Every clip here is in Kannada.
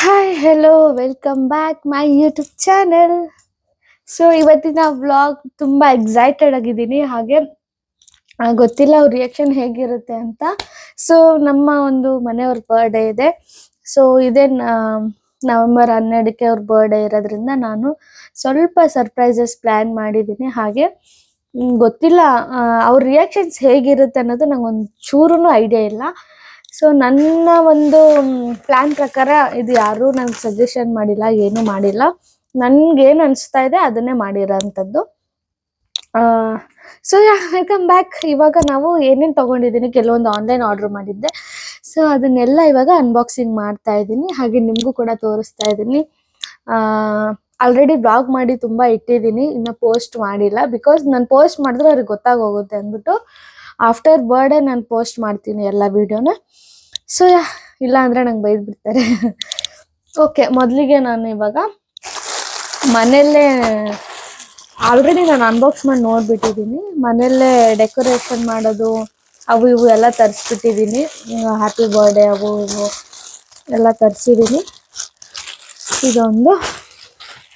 Hi hello welcome back my YouTube channel so ಇವತ್ತಿನ ವ್ಲಾಗ್ ತುಂಬ ಎಕ್ಸೈಟೆಡ್ ಆಗಿದ್ದೀನಿ. ಹಾಗೆ ಗೊತ್ತಿಲ್ಲ ಅವ್ರ ರಿಯಾಕ್ಷನ್ ಹೇಗಿರುತ್ತೆ ಅಂತ. ಸೊ ನಮ್ಮ ಒಂದು ಮನೆಯವ್ರ ಬರ್ಡೇ ಇದೆ. ಸೊ ಇದೇ ನವೆಂಬರ್ ಹನ್ನೆರಡಕ್ಕೆ ಅವ್ರ ಬರ್ಡೇ ಇರೋದ್ರಿಂದ ನಾನು ಸ್ವಲ್ಪ ಸರ್ಪ್ರೈಸಸ್ ಪ್ಲ್ಯಾನ್ ಮಾಡಿದ್ದೀನಿ. ಹಾಗೆ ಗೊತ್ತಿಲ್ಲ ಅವ್ರ ರಿಯಾಕ್ಷನ್ಸ್ ಹೇಗಿರುತ್ತೆ ಅನ್ನೋದು ನಂಗೊಂದು ಚೂರು ಐಡಿಯಾ ಇಲ್ಲ. ಸೊ ನನ್ನ ಒಂದು ಪ್ಲ್ಯಾನ್ ಪ್ರಕಾರ ಇದು ಯಾರೂ ನಂಗೆ ಸಜೆಷನ್ ಮಾಡಿಲ್ಲ, ಏನೂ ಮಾಡಿಲ್ಲ. ನನ್ಗೇನು ಅನಿಸ್ತಾ ಇದೆ ಅದನ್ನೇ ಮಾಡಿರೋಂಥದ್ದು. ಸೊ ವೆಲ್ಕಮ್ ಬ್ಯಾಕ್ ಇವಾಗ ನಾವು ಏನೇನು ತೊಗೊಂಡಿದ್ದೀನಿ, ಕೆಲವೊಂದು ಆನ್ಲೈನ್ ಆರ್ಡರ್ ಮಾಡಿದ್ದೆ. ಸೊ ಅದನ್ನೆಲ್ಲ ಇವಾಗ ಅನ್ಬಾಕ್ಸಿಂಗ್ ಮಾಡ್ತಾ ಇದ್ದೀನಿ. ಹಾಗೆ ನಿಮಗೂ ಕೂಡ ತೋರಿಸ್ತಾ ಇದ್ದೀನಿ. ಆಲ್ರೆಡಿ ಬ್ಲಾಗ್ ಮಾಡಿ ತುಂಬ ಇಟ್ಟಿದ್ದೀನಿ, ಇನ್ನು ಪೋಸ್ಟ್ ಮಾಡಿಲ್ಲ. ಬಿಕಾಸ್ ನಾನು ಪೋಸ್ಟ್ ಮಾಡಿದ್ರೆ ಅವ್ರಿಗೆ ಗೊತ್ತಾಗೋಗುತ್ತೆ ಅಂದ್ಬಿಟ್ಟು ಆಫ್ಟರ್ ಬರ್ಡೇ ನಾನು ಪೋಸ್ಟ್ ಮಾಡ್ತೀನಿ ಎಲ್ಲ ವಿಡಿಯೋನ ಸೊ ಇಲ್ಲ ಅಂದರೆ ನಂಗೆ ಬೈದು ಬಿಡ್ತಾರೆ. ಓಕೆ ಮೊದಲಿಗೆ ನಾನು ಇವಾಗ ಮನೆಯಲ್ಲೇ ಆಲ್ರೆಡಿ ನಾನು ಅನ್ಬಾಕ್ಸ್ ಮಾಡಿ ನೋಡ್ಬಿಟ್ಟಿದ್ದೀನಿ ಮನೆಯಲ್ಲೇ ಡೆಕೋರೇಷನ್ ಮಾಡೋದು, ಅವು ಇವು ಎಲ್ಲ ತರಿಸ್ಬಿಟ್ಟಿದ್ದೀನಿ ಹ್ಯಾಪಿ ಬರ್ಡೇ ಅವು ಇವು ಎಲ್ಲ ತರಿಸಿದ್ದೀನಿ ಇದೊಂದು,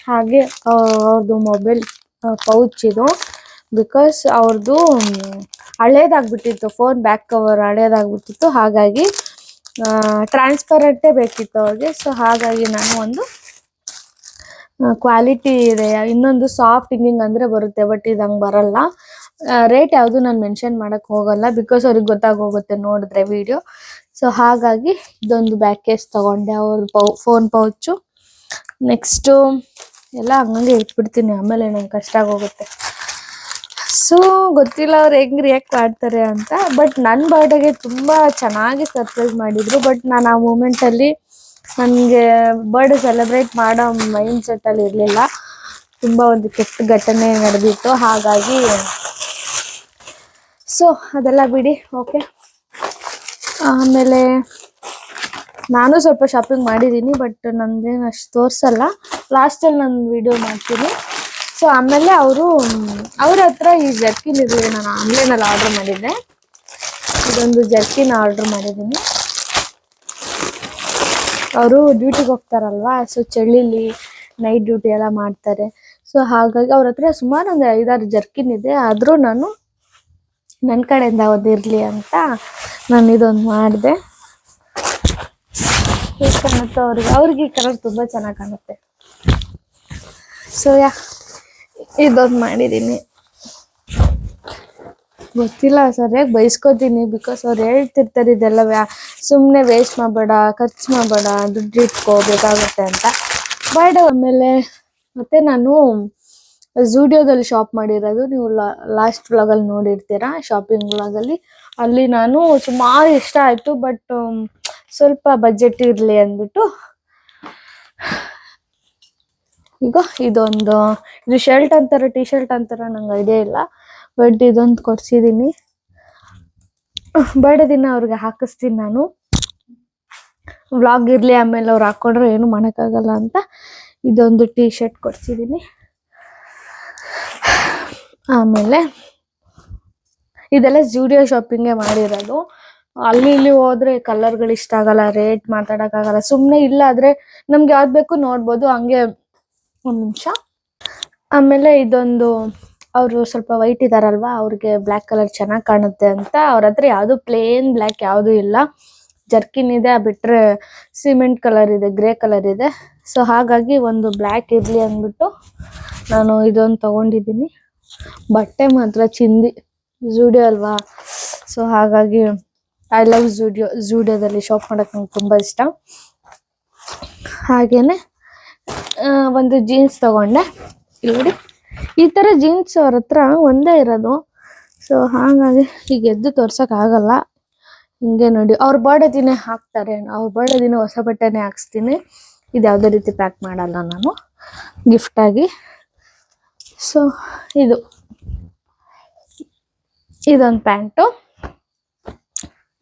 ಹಾಗೆ ಅವ್ರದ್ದು ಮೊಬೈಲ್ ಪೌಚ್ ಇದು. ಬಿಕಾಸ್ ಅವ್ರದ್ದು ಹಳೇದಾಗ್ಬಿಟ್ಟಿತ್ತು ಫೋನ್ ಬ್ಯಾಕ್ ಕವರ್ ಹಳೇದಾಗ್ಬಿಟ್ಟಿತ್ತು, ಹಾಗಾಗಿ ಟ್ರಾನ್ಸ್ಪರೆಂಟೇ ಬೇಕಿತ್ತು ಅವ್ರಿಗೆ. ಸೊ ಹಾಗಾಗಿ ನಾನು ಒಂದು ಕ್ವಾಲಿಟಿ ಇದೆ. ಇನ್ನೊಂದು ಸಾಫ್ಟ್ ಹಿಂಗಿಂಗ್ ಅಂದರೆ ಬರುತ್ತೆ ಬಟ್ ಇದು ಹಂಗೆ ಬರಲ್ಲ. ರೇಟ್ ಯಾವುದು ನಾನು ಮೆನ್ಷನ್ ಮಾಡೋಕ್ಕೆ ಹೋಗಲ್ಲ ಬಿಕಾಸ್ ಅವ್ರಿಗೆ ಗೊತ್ತಾಗೋಗುತ್ತೆ ನೋಡಿದ್ರೆ ವಿಡಿಯೋ ಸೊ ಹಾಗಾಗಿ ಇದೊಂದು ಬ್ಯಾಕ್ ಕೇಸ್ ತೊಗೊಂಡೆ, ಅವ್ರ ಪೌ ಫೋನ್ ಪೌಚು ನೆಕ್ಸ್ಟು ಎಲ್ಲ ಹಂಗಂಗೆ ಇಟ್ಬಿಡ್ತೀನಿ, ಆಮೇಲೆ ನಂಗೆ ಕಷ್ಟ ಆಗೋಗುತ್ತೆ. ಗೊತ್ತಿಲ್ಲ ಅವ್ರು ಹೆಂಗ್ ರಿಯಾಕ್ಟ್ ಮಾಡ್ತಾರೆ ಅಂತ ಬಟ್ ನನ್ನ ಬರ್ಡೇಗೆ ತುಂಬಾ ಚೆನ್ನಾಗಿ ಸರ್ಪ್ರೈಸ್ ಮಾಡಿದ್ರು. ಬಟ್ ನಾನು ಆ ಮೂಮೆಂಟ್ ಅಲ್ಲಿ ನನಗೆ ಬರ್ಡೇ ಸೆಲೆಬ್ರೇಟ್ ಮಾಡೋ ಮೈಂಡ್ ಸೆಟ್ ಅಲ್ಲಿ ಇರಲಿಲ್ಲ. ತುಂಬಾ ಒಂದು ಕೆಟ್ಟ ಘಟನೆ ನಡೆದಿತ್ತು. ಹಾಗಾಗಿ ಸೊ ಅದೆಲ್ಲ ಬಿಡಿ ಓಕೆ ಆಮೇಲೆ ನಾನು ಸ್ವಲ್ಪ ಶಾಪಿಂಗ್ ಮಾಡಿದ್ದೀನಿ ಬಟ್ ನಂದೇನು ಅಷ್ಟು ತೋರಿಸಲ್ಲ. ಲಾಸ್ಟಲ್ಲಿ ನಾನು ವಿಡಿಯೋ ಮಾಡ್ತೀನಿ. ಸೊ ಆಮೇಲೆ ಅವರು, ಅವ್ರ ಹತ್ರ ಈ ಜರ್ಕಿನ್ ಇರಲಿಲ್ಲ ನಾನು ಆನ್ಲೈನಲ್ಲಿ ಆರ್ಡರ್ ಮಾಡಿದ್ದೆ. ಇದೊಂದು ಜರ್ಕಿನ್ ಆರ್ಡರ್ ಮಾಡಿದ್ದೀನಿ. ಅವರು ಡ್ಯೂಟಿಗೆ ಹೋಗ್ತಾರಲ್ವಾ? ಸೊ ಚಳಿಲಿ ನೈಟ್ ಡ್ಯೂಟಿ ಎಲ್ಲ ಮಾಡ್ತಾರೆ. ಸೊ ಹಾಗಾಗಿ ಅವ್ರ ಹತ್ರ ಸುಮಾರು ಒಂದು ಐದಾರು ಜರ್ಕಿನ್ ಇದೆ. ಆದರೂ ನಾನು ನನ್ನ ಕಡೆಯಿಂದ ಒಂದು ಇರಲಿ ಅಂತ ನಾನು ಇದೊಂದು ಮಾಡಿದೆ. ಹೇಗೆ ಅವ್ರಿಗೆ ಅವ್ರಿಗೆ ಕಲರ್ ತುಂಬ ಚೆನ್ನಾಗಿ ಕಾಣುತ್ತೆ. ಸೊ ಯಾ ಇದೊಂದು ಮಾಡಿದ್ದೀನಿ ಗೊತ್ತಿಲ್ಲ, ಸರಿಯಾಗಿ ಬೈಸ್ಕೋತೀನಿ ಬಿಕಾಸ್ ಅವ್ರು ಹೇಳ್ತಿರ್ತಾರೆ ಇದೆಲ್ಲ ವ್ಯಾ ಸುಮ್ಮನೆ ವೇಸ್ಟ್ ಮಾಡಬೇಡ, ಖರ್ಚು ಮಾಡಬೇಡ, ದುಡ್ಡು ಇಟ್ಕೋಬೇಕಾಗುತ್ತೆ ಅಂತ. ಬಟ್ ಆಮೇಲೆ ಮತ್ತೆ ನಾನು ಝೂಡಿಯೋದಲ್ಲಿ ಶಾಪ್ ಮಾಡಿರೋದು. ನೀವು ಲಾಸ್ಟ್ ವ್ಲಾಗಲ್ಲಿ ನೋಡಿರ್ತೀರಾ ಶಾಪಿಂಗ್ ವ್ಲಾಗಲ್ಲಿ ಅಲ್ಲಿ ನಾನು ಸುಮಾರು ಇಷ್ಟ ಆಯಿತು ಬಟ್ ಸ್ವಲ್ಪ ಬಜೆಟ್ ಇರಲಿ ಅಂದ್ಬಿಟ್ಟು ಈಗ ಇದೊಂದು, ಇದು ಶರ್ಟ್ ಅಂತಾರ ಟಿ ಶರ್ಟ್ ಅಂತಾರ ನಂಗೆ ಐಡಿಯಾ ಇಲ್ಲ ಬಟ್ ಇದೊಂದು ಕೊಡ್ಸಿದ್ದೀನಿ ಬರ್ಡೇ ದಿನ ಅವ್ರಿಗೆ ಹಾಕಿಸ್ತೀನಿ ನಾನು. ವ್ಲಾಗ್ ಇರಲಿ ಆಮೇಲೆ ಅವ್ರು ಹಾಕೊಂಡ್ರೆ ಏನು ಮಾಡೋಕ್ಕಾಗಲ್ಲ ಅಂತ ಇದೊಂದು ಟಿ ಶರ್ಟ್ ಕೊಡ್ಸಿದ್ದೀನಿ ಆಮೇಲೆ ಇದೆಲ್ಲ ಜೂಡಿಯೋ ಶಾಪಿಂಗೇ ಮಾಡಿರೋದು. ಅಲ್ಲಿ ಇಲ್ಲಿ ಹೋದ್ರೆ ಕಲರ್ಗಳು ಇಷ್ಟ ಆಗಲ್ಲ ರೇಟ್ ಮಾತಾಡೋಕ್ಕಾಗಲ್ಲ ಸುಮ್ಮನೆ ಇಲ್ಲ ಆದ್ರೆ ನಮ್ಗೆ ಯಾವ್ದು ಬೇಕು ನೋಡ್ಬೋದು, ಹಂಗೆ ಒಂದು ನಿಮಿಷ. ಆಮೇಲೆ ಇದೊಂದು ಅವರು ಸ್ವಲ್ಪ ವೈಟ್ ಇದಾರಲ್ವಾ, ಅವ್ರಿಗೆ ಬ್ಲ್ಯಾಕ್ ಕಲರ್ ಚೆನ್ನಾಗಿ ಕಾಣುತ್ತೆ ಅಂತ. ಅವ್ರ ಹತ್ರ ಯಾವುದು ಪ್ಲೇನ್ ಬ್ಲ್ಯಾಕ್ ಯಾವುದು ಇಲ್ಲ. ಜರ್ಕಿನ್ ಇದೆ ಆ ಬಿಟ್ರೆ ಸಿಮೆಂಟ್ ಕಲರ್ ಇದೆ ಗ್ರೇ ಕಲರ್ ಇದೆ. ಸೊ ಹಾಗಾಗಿ ಒಂದು ಬ್ಲ್ಯಾಕ್ ಇರಲಿ ಅಂದ್ಬಿಟ್ಟು ನಾನು ಇದೊಂದು ತಗೊಂಡಿದ್ದೀನಿ ಬಟ್ಟೆ ಮಾತ್ರ ಚಿಂದಿ ಝೂಡಿಯೋ ಅಲ್ವಾ? ಸೊ ಹಾಗಾಗಿ ಐ ಲವ್ ಝೂಡಿಯೋ ಝೂಡಿಯೋದಲ್ಲಿ ಶಾಪ್ ಮಾಡೋಕ್ಕೆ ನಂಗೆ ತುಂಬ ಇಷ್ಟ. ಹಾಗೇನೆ ಒಂದು ಜೀನ್ಸ್ ತಗೊಂಡೆ. ಇಲ್ಲಿ ಈ ಥರ ಜೀನ್ಸ್ ಅವ್ರ ಹತ್ರ ಒಂದೇ ಇರೋದು. ಸೊ ಹಾಗಾಗಿ ಈಗ ಎದ್ದು ತೋರ್ಸೋಕ್ಕಾಗಲ್ಲ ಹಿಂಗೆ ನೋಡಿ. ಅವ್ರ ಬರ್ಡೇ ದಿನ ಹಾಕ್ತಾರೆ. ಅವ್ರ ಬರ್ಡೇ ದಿನ ಹೊಸ ಬಟ್ಟೆನೇ ಹಾಕ್ಸ್ತೀನಿ. ಇದು ಯಾವುದೇ ರೀತಿ ಪ್ಯಾಕ್ ಮಾಡಲ್ಲ ನಾನು. ಗಿಫ್ಟಾಗಿ ಸೊ ಇದು. ಇದೊಂದು ಪ್ಯಾಂಟು.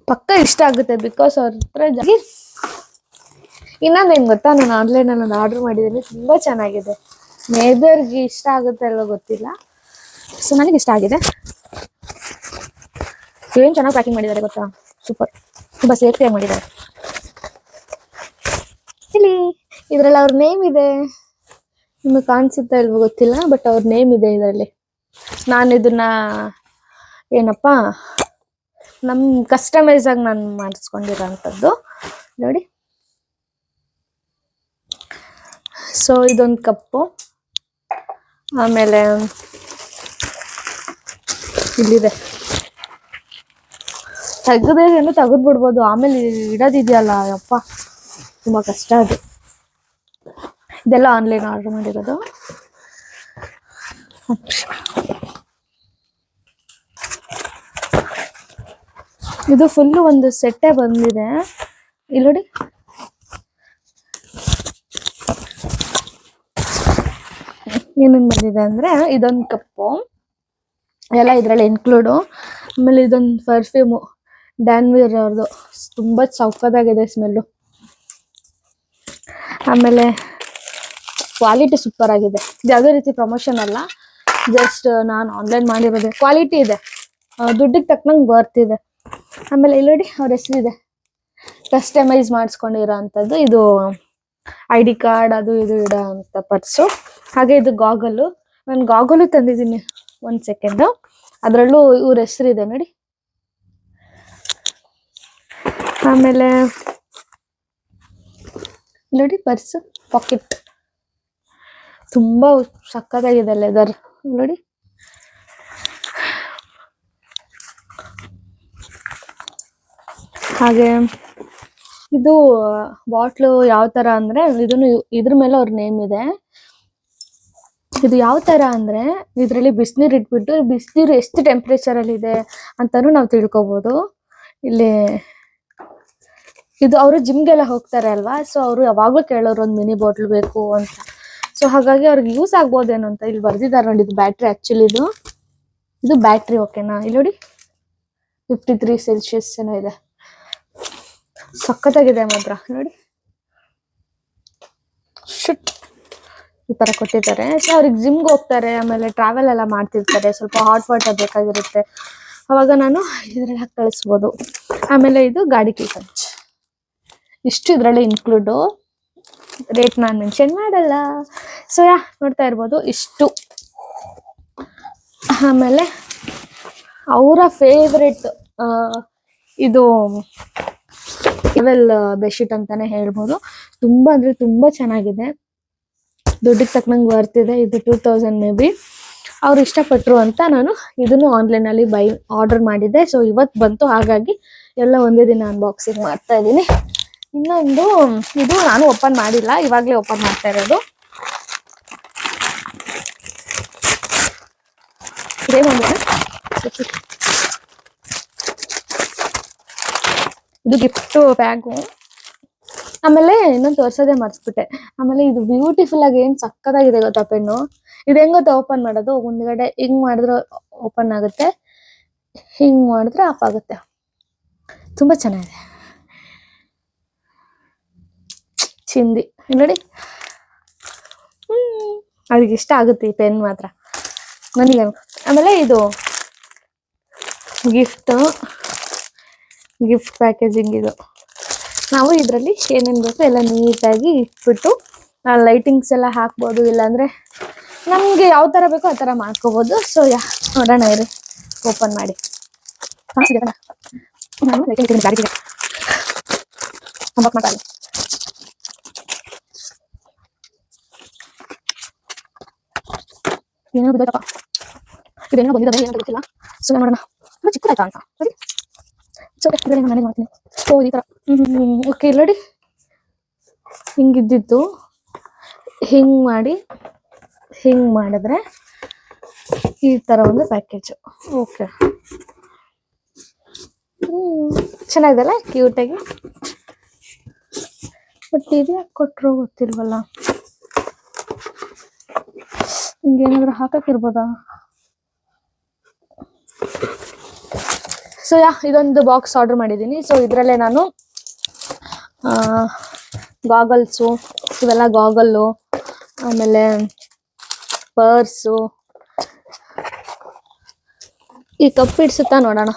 ಪಕ್ಕ ಇಷ್ಟ ಆಗುತ್ತೆ ಬಿಕಾಸ್ ಅವ್ರ ಹತ್ರ ಜಾಸ್ತಿ ಇನ್ನೊಂದು ಏನ್ ಗೊತ್ತಾ? ನಾನು ಆನ್ಲೈನಲ್ಲಿ ಒಂದು ಆರ್ಡರ್ ಮಾಡಿದ್ದೀನಿ. ತುಂಬ ಚೆನ್ನಾಗಿದೆ. ಮೇದರ್ಗೆ ಇಷ್ಟ ಆಗುತ್ತೆ ಅಲ್ವ ಗೊತ್ತಿಲ್ಲ. ಸೊ ನನಗೆ ಇಷ್ಟ ಆಗಿದೆ. ಏನು ಚೆನ್ನಾಗಿ ಪ್ಯಾಕಿಂಗ್ ಮಾಡಿದ್ದಾರೆ ಗೊತ್ತಾ? ಸೂಪರ್ ತುಂಬ ಸೇಫ್ಟಿಯಾಗಿ ಮಾಡಿದ್ದಾರೆ. ಇಲ್ಲಿ, ಇದ್ರಲ್ಲಿ ಅವ್ರ ನೇಮ್ ಇದೆ. ನಿಮಗೆ ಕಾಣಿಸುತ್ತಾ ಇಲ್ವೋ ಗೊತ್ತಿಲ್ಲ ಬಟ್ ಅವ್ರ ನೇಮ್ ಇದೆ ಇದರಲ್ಲಿ. ನಾನು ಇದನ್ನ ಏನಪ್ಪ? ನಮ್ಮ ಕಸ್ಟಮೈಸ್ ಆಗಿ ನಾನು ಮಾಡಿಸ್ಕೊಂಡಿರೋ ಅಂಥದ್ದು ನೋಡಿ. ಸೊ ಇದೊಂದು ಕಪ್ಪು. ಆಮೇಲೆ ಇಲ್ಲಿದೆ. ತೆಗ್ದೇನು ತೆಗೆದು ಬಿಡ್ಬೋದು. ಆಮೇಲೆ ಇಡೋದಿದೆಯಲ್ಲ ಅಪ್ಪ ತುಂಬಾ ಕಷ್ಟ ಅದು. ಇದೆಲ್ಲ ಆನ್ಲೈನ್ ಆರ್ಡರ್ ಮಾಡಿರೋದು. ಇದು ಫುಲ್ಲು ಒಂದು ಸೆಟ್ಟೇ ಬಂದಿದೆ. ಇಲ್ಲಿ ನೋಡಿ ಏನೇನು ಬಂದಿದೆ ಅಂದರೆ ಇದೊಂದು ಕಪ್ಪು. ಎಲ್ಲ ಇದರಲ್ಲಿ ಇನ್ಕ್ಲೂಡು ಆಮೇಲೆ ಇದೊಂದು ಪರ್ಫ್ಯೂಮು ಡ್ಯಾನ್ವೀರ್ ಅವ್ರದ್ದು ತುಂಬ ಸೌಕದಾಗಿದೆ ಸ್ಮೆಲ್ಲು ಆಮೇಲೆ ಕ್ವಾಲಿಟಿ ಸೂಪರ್ ಆಗಿದೆ. ಇದು ಯಾವುದೇ ರೀತಿ ಪ್ರಮೋಷನ್ ಅಲ್ಲ. ಜಸ್ಟ್ ನಾನು ಆನ್ಲೈನ್ ಮಾಡಿರೋದೆ. ಕ್ವಾಲಿಟಿ ಇದೆ. ದುಡ್ಡಿಗೆ ತಕ್ಕನಂಗೆ ಬರ್ತಿದೆ ಆಮೇಲೆ ಇಲ್ಲಿ ಅವ್ರ ಹೆಸರಿದೆ. ಕಸ್ಟಮೈಸ್ ಮಾಡಿಸ್ಕೊಂಡಿರೋ ಅಂಥದ್ದು ಇದು ಐ ಡಿ ಕಾರ್ಡ್ ಅದು ಇದು ಇಡ ಅಂತ ಪರ್ಸು. ಹಾಗೆ ಇದು ಗಾಗಲು ನಾನು ಗಾಗಲು ತಂದಿದ್ದೀನಿ ಒಂದು ಸೆಕೆಂಡು ಅದರಲ್ಲೂ ಇವ್ರ ಹೆಸರಿದೆ ನೋಡಿ. ಆಮೇಲೆ ನೋಡಿ ಪರ್ಸ್ ಪಾಕೆಟ್ ತುಂಬಾ ಸಕ್ಕತ್ತಾಗಿದೆ ಲೆದರ್ ನೋಡಿ. ಹಾಗೆ ಇದು, ಬಾಟ್ಲು ಯಾವ ತರ ಅಂದ್ರೆ, ಇದನ್ನು ಇದ್ರ ಮೇಲೆ ಅವ್ರ ನೇಮ್ ಇದೆ. ಇದು ಯಾವ ತರ ಅಂದ್ರೆ, ಇದರಲ್ಲಿ ಬಿಸಿನೀರ್ ಇಟ್ಬಿಟ್ಟು, ಬಿಸಿನೀರು ಎಷ್ಟು ಟೆಂಪರೇಚರ್ ಅಲ್ಲಿ ಇದೆ ಅಂತಾನು ನಾವು ತಿಳ್ಕೊಬಹುದು ಇಲ್ಲಿ, ಇದು ಅವರು ಜಿಮ್ಗೆಲ್ಲ ಹೋಗ್ತಾರೆ ಅಲ್ವಾ ಸೊ ಅವರು ಯಾವಾಗ್ಲೂ ಕೇಳೋರು ಒಂದು ಮಿನಿ ಬಾಟ್ಲ್ ಬೇಕು ಅಂತ. ಸೊ ಹಾಗಾಗಿ ಅವ್ರಿಗೆ ಯೂಸ್ ಆಗ್ಬೋದೇನೋ ಅಂತ ಇಲ್ಲಿ ಬರ್ದಿದ್ದಾರೆ ನೋಡಿ, ಇದು ಬ್ಯಾಟ್ರಿ ಆಕ್ಚುಲಿ ಇದು. ಇದು ಬ್ಯಾಟ್ರಿ ಓಕೆನಾ ಇಲ್ಲಿ ನೋಡಿ ಫಿಫ್ಟಿ ತ್ರೀ ಸೆಲ್ಸಿಯಸ್ ಏನೋ ಇದೆ. ಸಖತ್ತಾಗಿದೆ ಮಾತ್ರ, ನೋಡಿ. ಶುಟ್. ಈ ತರ ಕೊಟ್ಟಿದ್ದಾರೆ. ಸೊ ಅವ್ರಿಗೆ ಜಿಮ್ಗೆ ಹೋಗ್ತಾರೆ, ಆಮೇಲೆ ಟ್ರಾವೆಲ್ ಎಲ್ಲ ಮಾಡ್ತಿರ್ತಾರೆ. ಸ್ವಲ್ಪ ಹಾಟ್ ವಾಟರ್ ಬೇಕಾಗಿರುತ್ತೆ. ಅವಾಗ ನಾನು ಇದರಲ್ಲಿ ಹಾಕಿ ಕಳಿಸ್ಬೋದು. ಆಮೇಲೆ ಇದು ಗಾಡಿ ಕೀ ಖರ್ಚ್ ಇಷ್ಟು ಇದರಲ್ಲಿ ಇನ್ಕ್ಲೂಡು ರೇಟ್ ನಾನು ಮೆನ್ಷನ್ ಮಾಡಲ್ಲ. ಸೊ ಯಾ, ನೋಡ್ತಾ ಇರ್ಬೋದು. ಇಷ್ಟು. ಆಮೇಲೆ ಅವರ ಫೇವ್ರೆಟ್ ಇದು ಲೆವೆಲ್ ಬೆಡ್ಶೀಟ್ ಅಂತಾನೆ ಹೇಳ್ಬೋದು. ತುಂಬಾ ಅಂದ್ರೆ ತುಂಬಾ ಚೆನ್ನಾಗಿದೆ. ದುಡ್ಡಿಗೆ ತಕ್ಕಂಗೆ ಬರ್ತಿದೆ ಇದು. ಟೂ ತೌಸಂಡ್ ಮೇ ಬಿ ಅವ್ರು ಇಷ್ಟಪಟ್ಟರು ಅಂತ ನಾನು ಇದನ್ನು ಆನ್ಲೈನ್ ಅಲ್ಲಿ ಬೈ ಆರ್ಡರ್ ಮಾಡಿದ್ದೆ. ಸೊ ಇವತ್ತು ಬಂತು. ಹಾಗಾಗಿ ಎಲ್ಲ ಒಂದೇ ದಿನ ಅನ್ಬಾಕ್ಸಿಂಗ್ ಮಾಡ್ತಾ ಇದ್ದೀನಿ. ಇನ್ನೊಂದು, ಇದು ನಾನು ಓಪನ್ ಮಾಡಿಲ್ಲ. ಇವಾಗಲೇ ಓಪನ್ ಮಾಡ್ತಾ ಇರೋದು. ಇದೇನಂದ್ರೆ ಇದು ಗಿಫ್ಟ್ ಬ್ಯಾಗು ಆಮೇಲೆ ಇನ್ನೊಂದು ತೋರ್ಸೋದೇ ಮರ್ಸ್ಬಿಟ್ಟೆ ಆಮೇಲೆ ಇದು ಬ್ಯೂಟಿಫುಲ್ ಆಗಿ ಏನ್ ಸಕ್ಕದಾಗಿದೆ ಗೊತ್ತಾ ಪೆನ್ನು? ಇದು ಹೆಂಗ್ ಗೊತ್ತಾ ಓಪನ್ ಮಾಡೋದು? ಮುಂದ್ಗಡೆ ಹಿಂಗ್ ಮಾಡಿದ್ರೆ ಓಪನ್ ಆಗುತ್ತೆ. ಹಿಂಗ್ ಮಾಡಿದ್ರೆ ಆಫ್ ಆಗುತ್ತೆ. ತುಂಬಾ ಚೆನ್ನಾಗಿದೆ. ಚಿಂದಿ. ನೋಡಿ. ಹ್ಮ್. ಅದಕ್ಕೆ ಇಷ್ಟ ಆಗುತ್ತೆ ಈ ಪೆನ್ ಮಾತ್ರ. ನನಗೆ ಆಮೇಲೆ ಇದು ಗಿಫ್ಟ್ ಗಿಫ್ಟ್ ಪ್ಯಾಕೇಜಿಂಗ್ ಇದು. ನಾವು ಇದರಲ್ಲಿ ಏನೇನು ಬೇಕೋ ಎಲ್ಲ ನೀಟಾಗಿ ಇಟ್ಬಿಟ್ಟು ಲೈಟಿಂಗ್ಸ್ ಎಲ್ಲ ಹಾಕ್ಬೋದು, ಇಲ್ಲಾಂದ್ರೆ ನಮಗೆ ಯಾವ ಥರ ಬೇಕೋ ಆ ಥರ ಮಾಡ್ಕೋಬೋದು. ಸೊ ಯಾ, ನೋಡೋಣ ಇರಿ. ಓಪನ್ ಮಾಡಿ. ಏನೋ ಬಿದ್ದಪ್ಪ ಇದೇನೋ ಬಂದಿದ್ದಾರೆ ಏನೋ ಗೊತ್ತಿಲ್ಲ ಸುಮ್ಮನೆ ಮಾಡೋಣ ಚಿಕ್ಕದಾಯ್ತಾ ಅಂತ. ಸರಿ? ಸೊ ಇದರಲ್ಲಿ ನಾನು ಮಾಡ್ತೀನಿ. ಓ ಈ ಥರ ಓಕೆ ನೋಡಿ ಹಿಂಗಿದ್ದಿದ್ದು. ಹಿಂಗ್ ಮಾಡಿ, ಹಿಂಗ್ ಮಾಡಿದ್ರೆ ಈ ತರ ಒಂದು ಪ್ಯಾಕೇಜ್ ಓಕೆ ಚೆನ್ನಾಗಿದೆಲ್ಲ ಕ್ಯೂಟಾಗಿ ಬಟ್ ಇದು ಕೊಟ್ಟರು ಗೊತ್ತಿಲ್ವಲ್ಲ. ಹಿಂಗೇನಾದ್ರೂ ಹಾಕಕ್ಕಿರ್ಬೋದಾ ಸೊ ಯಾ ಇದೊಂದು ಬಾಕ್ಸ್ ಆರ್ಡರ್ ಮಾಡಿದ್ದೀನಿ. ಸೊ ಇದರಲ್ಲೇ ನಾನು ಗಾಗಲ್ಸು ಇವೆಲ್ಲ ಗಾಗಲ್ಲು ಆಮೇಲೆ ಪರ್ಸು ಈ ಕಪ್ ಇಡ್ಸುತ್ತಾ ನೋಡೋಣ.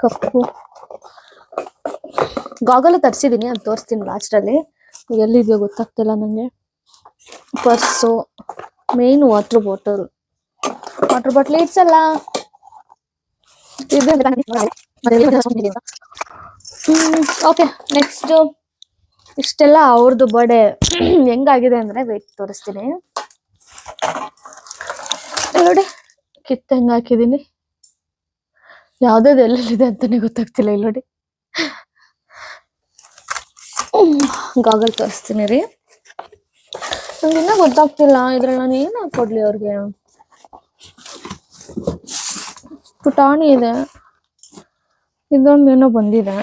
ಕಪ್ಪು ಗಾಗಲ್ ತರಿಸಿದ್ದೀನಿ ಅದು ತೋರಿಸ್ತೀನಿ ಲಾಸ್ಟಲ್ಲಿ ಎಲ್ಲಿದೆಯೋ ಗೊತ್ತಾಗ್ತಿಲ್ಲ ನನಗೆ purse main water bottle water bottle ಇಟ್ಸಲ್ಲ okay next ಇಷ್ಟೆಲ್ಲ ಅವ್ರದ್ದು ಬರ್ಡೇ ಹೆಂಗಾಗಿದೆ ಅಂದ್ರೆ ವೇಟ್ ತೋರಿಸ್ತೀನಿ. ನೋಡಿ, ಕಿತ್ತ ಹೆಂಗ್ ಹಾಕಿದೀನಿ. ಯಾವ್ದಾವ್ದು ಎಲ್ಲೆಲ್ಲಿದೆ ಅಂತಾನೆ ಗೊತ್ತಾಗ್ತಿಲ್ಲ ಇಲ್ಲಿ ನೋಡಿ. ಗಾಗಲ್ ತೋರಿಸ್ತೀನಿ ರೀ. ನಂಗೆ ಗೊತ್ತಾಗ್ತಿಲ್ಲ. ಇದ್ರಲ್ಲಿ ನಾನು ಏನು ಹಾಕೊಡ್ಲಿ ಅವ್ರಿಗೆ? ಪುಟಾಣಿ ಇದೆ. ಇದೊಂದು ಏನೋ ಬಂದಿದೆ.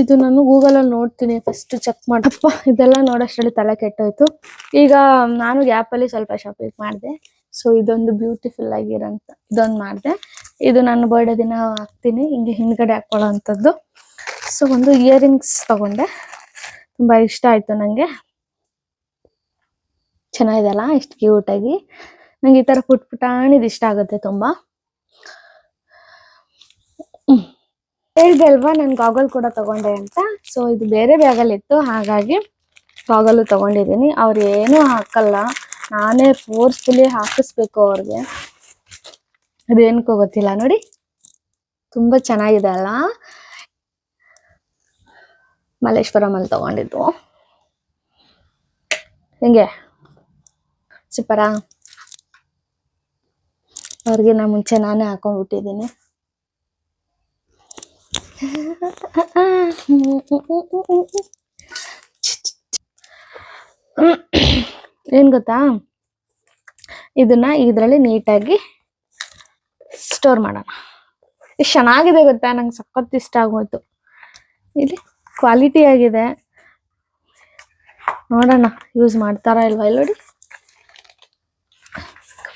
ಇದು ನಾನು ಗೂಗಲಲ್ಲಿ ನೋಡ್ತೀನಿ ಫಸ್ಟ್ ಚೆಕ್ ಮಾಡಪ್ಪ. ಇದೆಲ್ಲ ನೋಡೋಷ್ಟರಲ್ಲಿ ತಲೆ ಕೆಟ್ಟೋಯ್ತು. ಈಗ ನಾನು ಗ್ಯಾಪಲ್ಲಿ ಸ್ವಲ್ಪ ಶಾಪಿಂಗ್ ಮಾಡಿದೆ. ಸೊ ಇದೊಂದು ಬ್ಯೂಟಿಫುಲ್ ಆಗಿರೋಂಥ, ಇದೊಂದು ಮಾಡಿದೆ. ಇದು ನಾನು ಬರ್ಡೇ ದಿನ ಹಾಕ್ತೀನಿ. ಹಿಂಗೆ ಹಿಂದ್ಗಡೆ ಹಾಕೊಳ್ಳೋ ಅಂಥದ್ದು ಸೊ ಒಂದು ಇಯರಿಂಗ್ಸ್ ತಗೊಂಡೆ. ತುಂಬ ಇಷ್ಟ ಆಯಿತು ನನಗೆ ಚೆನ್ನಾಗಿದೆಲ್ಲ ಇಷ್ಟು ಕ್ಯೂಟಾಗಿ ನಂಗೆ ಈ ಥರ ಪುಟ್ ಪುಟಾಣಿದ್ ಇಷ್ಟ ಆಗುತ್ತೆ ತುಂಬಾ. ಹೇಳ್ದೆ ಅಲ್ವಾ, ನಾನು ಗಾಗಲ್ ಕೂಡ ತಗೊಂಡೆ ಅಂತ. ಸೊ ಇದು ಬೇರೆ ಬ್ಯಾಗಲ್ಲಿ ಇತ್ತು, ಹಾಗಾಗಿ ಗಾಗಲ್ ತಗೊಂಡಿದ್ದೀನಿ. ಅವ್ರು ಏನೂ ಹಾಕಲ್ಲ. ನಾನೇ ಫೋರ್ಸ್ಫುಲಿ ಹಾಕಿಸ್ಬೇಕು ಅವ್ರಿಗೆ. ಅದೇನಕ್ಕೂ ಗೊತ್ತಿಲ್ಲ, ನೋಡಿ. ತುಂಬಾ ಚೆನ್ನಾಗಿದೆ ಅಲ್ಲ? ಮಲ್ಲೇಶ್ವರಂ ಅಲ್ಲಿ ತಗೊಂಡಿದ್ದು. ಹಿಂಗೆ? ಸೂಪರಾ ಅವ್ರಿಗೆ ನಾನು ಮುಂಚೆ ನಾನೇ ಹಾಕೊಂಡ್ಬಿಟ್ಟಿದ್ದೀನಿ. ಏನು ಗೊತ್ತಾ? ಇದನ್ನ ಇದರಲ್ಲಿ ನೀಟಾಗಿ ಸ್ಟೋರ್ ಮಾಡೋಣ. ಎಷ್ಟು ಚೆನ್ನಾಗಿದೆ ಗೊತ್ತಾ? ನಂಗೆ ಸಖತ್ ಇಷ್ಟ ಆಗೋಯ್ತು. ಇಲ್ಲಿ ಕ್ವಾಲಿಟಿ ಆಗಿದೆ. ನೋಡೋಣ ಯೂಸ್ ಮಾಡ್ತಾರಾ ಇಲ್ವಾ ಇಲ್ಲಿ ನೋಡಿ?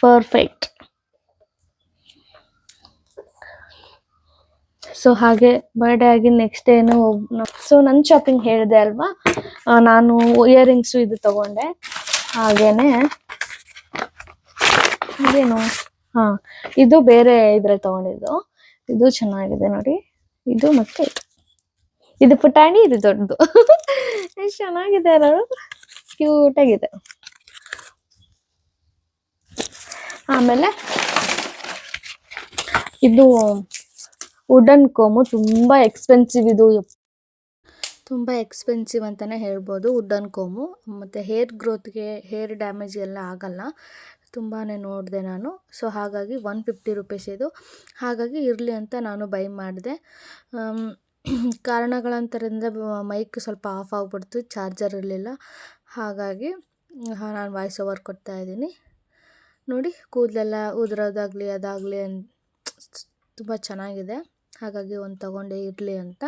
ಪರ್ಫೆಕ್ಟ್ ಸೊ ಹಾಗೆ ಬರ್ಡೇ ಆಗಿ ನೆಕ್ಸ್ಟ್ ಏನು ಸೊ ನನ್ನ ಶಾಪಿಂಗ್ ಹೇಳಿದೆ ಅಲ್ವಾ? ನಾನು ಇಯರಿಂಗ್ಸು ಇದು ತಗೊಂಡೆ. ಹಾಗೇನೆ ಇದೇನು? ಹಾ, ಇದು ಬೇರೆ ಇದ್ರಲ್ಲಿ ತಗೊಂಡಿದ್ದು. ಇದು ಚೆನ್ನಾಗಿದೆ ನೋಡಿ. ಇದು ಮತ್ತೆ ಇದು. ಇದು ಪುಟಾಣಿ, ಇದು ದೊಡ್ಡದು. ಎಷ್ಟು ಚೆನ್ನಾಗಿದೆ ಅಲ್ಲ ಕ್ಯೂಟ್ ಆಗಿದೆ. ಆಮೇಲೆ ಇದು ವುಡನ್ ಕೋಮು ತುಂಬ ಎಕ್ಸ್ಪೆನ್ಸಿವ್ ಇದು. ತುಂಬ ಎಕ್ಸ್ಪೆನ್ಸಿವ್ ಅಂತಲೇ ಹೇಳ್ಬೋದು ವುಡನ್ ಕೋಮು ಮತ್ತು ಹೇರ್ ಗ್ರೋತ್ಗೆ ಹೇರ್ ಡ್ಯಾಮೇಜ್ ಎಲ್ಲ ಆಗಲ್ಲ. ತುಂಬಾ ನೋಡಿದೆ ನಾನು. ಸೊ ಹಾಗಾಗಿ ಒನ್ ಫಿಫ್ಟಿ ರುಪೀಸ್ ಇದು. ಹಾಗಾಗಿ ಇರಲಿ ಅಂತ ನಾನು ಬೈ ಮಾಡಿದೆ. ಕಾರಣಗಳಂತರಿಂದ ಮೈಕ್ ಸ್ವಲ್ಪ ಆಫ್ ಆಗಿಬಿಡ್ತು ಚಾರ್ಜರ್ ಇರಲಿಲ್ಲ. ಹಾಗಾಗಿ ನಾನು ವಾಯ್ಸ್ ಓವರ್ ಕೊಡ್ತಾ ಇದ್ದೀನಿ. ನೋಡಿ, ಕೂದಲೆಲ್ಲ ಉದುರೋದಾಗಲಿ ಅದಾಗಲಿ ತುಂಬ ಚೆನ್ನಾಗಿದೆ. ಹಾಗಾಗಿ ಒಂದು ತೊಗೊಂಡೇ ಇರಲಿ ಅಂತ.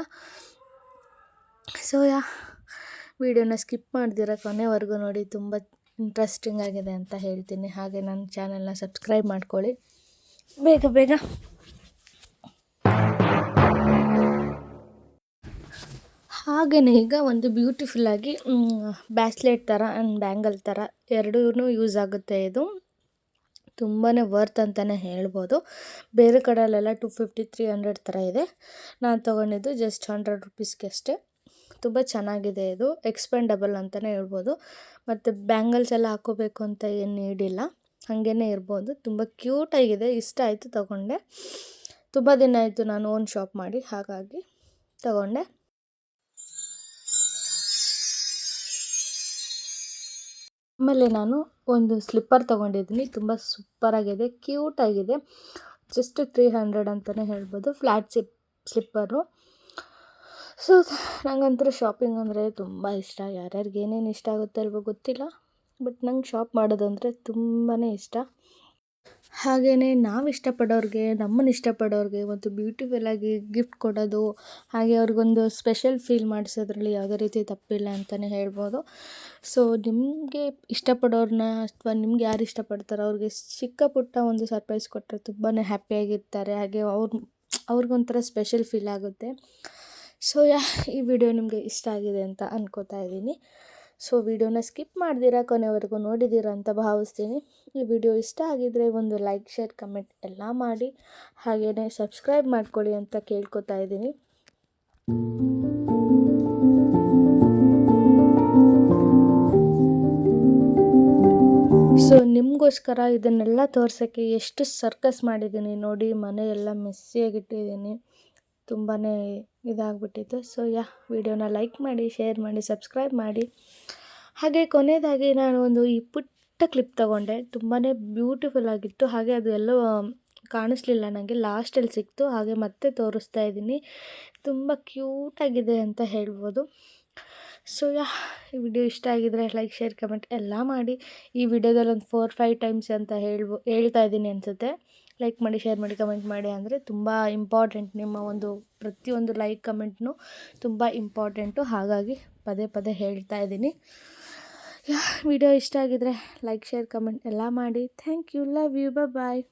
ಸೊ ಯಾ, ವಿಡಿಯೋನ ಸ್ಕಿಪ್ ಮಾಡ್ದಿರ ಕೊನೆವರೆಗೂ ನೋಡಿ, ತುಂಬ ಇಂಟ್ರೆಸ್ಟಿಂಗ್ ಆಗಿದೆ ಅಂತ ಹೇಳ್ತೀನಿ. ಹಾಗೆ ನನ್ನ ಚಾನೆಲ್ನ ಸಬ್ಸ್ಕ್ರೈಬ್ ಮಾಡ್ಕೊಳ್ಳಿ. ಬೇಗ ಬೇಗ. ಹಾಗೆಯೇ ಈಗ ಒಂದು ಬ್ಯೂಟಿಫುಲ್ಲಾಗಿ ಬ್ಯಾಸ್ಲೆಟ್ ಥರ ಆ್ಯಂಡ್ ಬ್ಯಾಂಗಲ್ ಥರ ಎರಡೂ ಯೂಸ್ ಆಗುತ್ತೆ ಇದು. ತುಂಬಾ ವರ್ತ್ ಅಂತಲೇ ಹೇಳ್ಬೋದು. ಬೇರೆ ಕಡೆಯಲ್ಲೆಲ್ಲ ಟು ಫಿಫ್ಟಿ ತ್ರೀ ಹಂಡ್ರೆಡ್ ಥರ ಇದೆ. ನಾನು ತೊಗೊಂಡಿದ್ದು ಜಸ್ಟ್ ಹಂಡ್ರೆಡ್ ರುಪೀಸ್ಗೆ ಅಷ್ಟೇ. ತುಂಬ ಚೆನ್ನಾಗಿದೆ ಇದು. ಎಕ್ಸ್ಪೆಂಡಬಲ್ ಅಂತಲೇ ಹೇಳ್ಬೋದು. ಮತ್ತು ಬ್ಯಾಂಗಲ್ಸ್ ಎಲ್ಲ ಹಾಕೋಬೇಕು ಅಂತ ಏನು ನೀಡಿಲ್ಲ. ಹಾಗೇ ಇರ್ಬೋದು. ತುಂಬ ಕ್ಯೂಟಾಗಿದೆ ಇಷ್ಟ ಆಯಿತು ತಗೊಂಡೆ. ತುಂಬ ದಿನ ಆಯಿತು ನಾನು ಓನ್ ಶಾಪ್ ಮಾಡಿ. ಹಾಗಾಗಿ ತಗೊಂಡೆ. ಆಮೇಲೆ ನಾನು ಒಂದು ಸ್ಲಿಪ್ಪರ್ ತೊಗೊಂಡಿದ್ದೀನಿ. ತುಂಬ ಸೂಪರಾಗಿದೆ ಕ್ಯೂಟಾಗಿದೆ ಜಸ್ಟ್ ತ್ರೀ ಹಂಡ್ರೆಡ್ ಅಂತಲೇ ಹೇಳ್ಬೋದು ಫ್ಲ್ಯಾಟ್ ಸಿಪ್ ಸ್ಲಿಪ್ಪರು ಸೊ ನನಗಂತೂ ಶಾಪಿಂಗ್ ಅಂದರೆ ತುಂಬ ಇಷ್ಟ. ಯಾರ್ಯಾರಿಗೆ ಏನೇನು ಇಷ್ಟ ಆಗುತ್ತೆ ಅಲ್ವೋ ಗೊತ್ತಿಲ್ಲ. ಬಟ್ ನಂಗೆ ಶಾಪ್ ಮಾಡೋದಂದರೆ ತುಂಬಾ ಇಷ್ಟ. ಹಾಗೆಯೇ ನಾವು ಇಷ್ಟಪಡೋರಿಗೆ ನಮ್ಮನ್ನು ಇಷ್ಟಪಡೋರಿಗೆ ಒಂದು ಬ್ಯೂಟಿಫುಲ್ ಆಗಿ ಗಿಫ್ಟ್ ಕೊಡೋದು, ಹಾಗೆ ಅವ್ರಿಗೊಂದು ಸ್ಪೆಷಲ್ ಫೀಲ್ ಮಾಡಿಸೋದ್ರಲ್ಲಿ ಯಾವುದೇ ರೀತಿ ತಪ್ಪಿಲ್ಲ ಅಂತಲೇ ಹೇಳ್ಬೋದು. ಸೊ ನಿಮಗೆ ಇಷ್ಟಪಡೋರನ್ನ ಅಥವಾ ನಿಮ್ಗೆ ಯಾರು ಇಷ್ಟಪಡ್ತಾರೋ ಅವ್ರಿಗೆ ಚಿಕ್ಕ ಪುಟ್ಟ ಒಂದು ಸರ್ಪ್ರೈಸ್ ಕೊಟ್ಟರೆ ತುಂಬಾ ಹ್ಯಾಪಿಯಾಗಿರ್ತಾರೆ ಹಾಗೆ ಅವ್ರ, ಅವ್ರಿಗೊಂಥರ ಸ್ಪೆಷಲ್ ಫೀಲ್ ಆಗುತ್ತೆ. ಸೊ ಯಾ, ಈ ವಿಡಿಯೋ ನಿಮಗೆ ಇಷ್ಟ ಆಗಿದೆ ಅಂತ ಅನ್ಕೋತಾ ಇದ್ದೀನಿ. ಸೊ ವಿಡಿಯೋನ ಸ್ಕಿಪ್ ಮಾಡಿದಿರ ಕೊನೆವರೆಗೂ ನೋಡಿದ್ದೀರಾ ಅಂತ ಭಾವಿಸ್ತೀನಿ. ಈ ವಿಡಿಯೋ ಇಷ್ಟ ಆಗಿದ್ದರೆ ಒಂದು ಲೈಕ್, ಶೇರ್, ಕಮೆಂಟ್ ಎಲ್ಲ ಮಾಡಿ. ಹಾಗೇ ಸಬ್ಸ್ಕ್ರೈಬ್ ಮಾಡ್ಕೊಳ್ಳಿ ಅಂತ ಕೇಳ್ಕೊತಾ ಇದ್ದೀನಿ. ಸೊ ನಿಮಗೋಸ್ಕರ ಇದನ್ನೆಲ್ಲ ತೋರ್ಸೋಕ್ಕೆ ಎಷ್ಟು ಸರ್ಕಸ್ ಮಾಡಿದ್ದೀನಿ ನೋಡಿ, ಮನೆಯೆಲ್ಲ ಮೆಸ್ಸಿಯಾಗಿಟ್ಟಿದ್ದೀನಿ ತುಂಬಾ ಇದಾಗ್ಬಿಟ್ಟಿತ್ತು. ಸೊ ಯಾ, ವಿಡಿಯೋನ ಲೈಕ್ ಮಾಡಿ ಶೇರ್ ಮಾಡಿ ಸಬ್ಸ್ಕ್ರೈಬ್ ಮಾಡಿ. ಹಾಗೆ ಕೊನೆಯದಾಗಿ ನಾನು ಒಂದು ಈ ಪುಟ್ಟ ಕ್ಲಿಪ್ ತಗೊಂಡೆ. ತುಂಬಾ ಬ್ಯೂಟಿಫುಲ್ ಆಗಿತ್ತು. ಹಾಗೆ ಅದು ಎಲ್ಲೋ ಕಾಣಿಸ್ಲಿಲ್ಲ ನನಗೆ ಲಾಸ್ಟಲ್ಲಿ ಸಿಕ್ತು. ಹಾಗೆ ಮತ್ತೆ ತೋರಿಸ್ತಾ ಇದ್ದೀನಿ. ತುಂಬ ಕ್ಯೂಟಾಗಿದೆ ಅಂತ ಹೇಳ್ಬೋದು. ಸೊ ಯಾ, ಈ ವಿಡಿಯೋ ಇಷ್ಟ ಆಗಿದ್ರೆ ಲೈಕ್ ಶೇರ್ ಕಮೆಂಟ್ ಎಲ್ಲ ಮಾಡಿ. ಈ ವಿಡಿಯೋದಲ್ಲಿ ಒಂದು ಫೋರ್ ಫೈವ್ ಟೈಮ್ಸ್ ಅಂತ ಹೇಳ್ಬೋ, ಹೇಳ್ತಾ ಇದ್ದೀನಿ ಅನಿಸುತ್ತೆ. ಲೈಕ್ ಮಾಡಿ ಶೇರ್ ಮಾಡಿ ಕಮೆಂಟ್ ಮಾಡಿ ಅಂದರೆ ತುಂಬ ಇಂಪಾರ್ಟೆಂಟ್ ನಿಮ್ಮ ಒಂದು ಪ್ರತಿಯೊಂದು ಲೈಕ್ ಕಮೆಂಟ್ನು ತುಂಬ ಇಂಪಾರ್ಟೆಂಟು ಹಾಗಾಗಿ ಪದೇ ಪದೇ ಹೇಳ್ತಾ ಇದ್ದೀನಿ. ವಿಡಿಯೋ ಇಷ್ಟ ಆಗಿದ್ರೆ ಲೈಕ್ ಶೇರ್ ಕಮೆಂಟ್ ಎಲ್ಲ ಮಾಡಿ. Thank you love you bye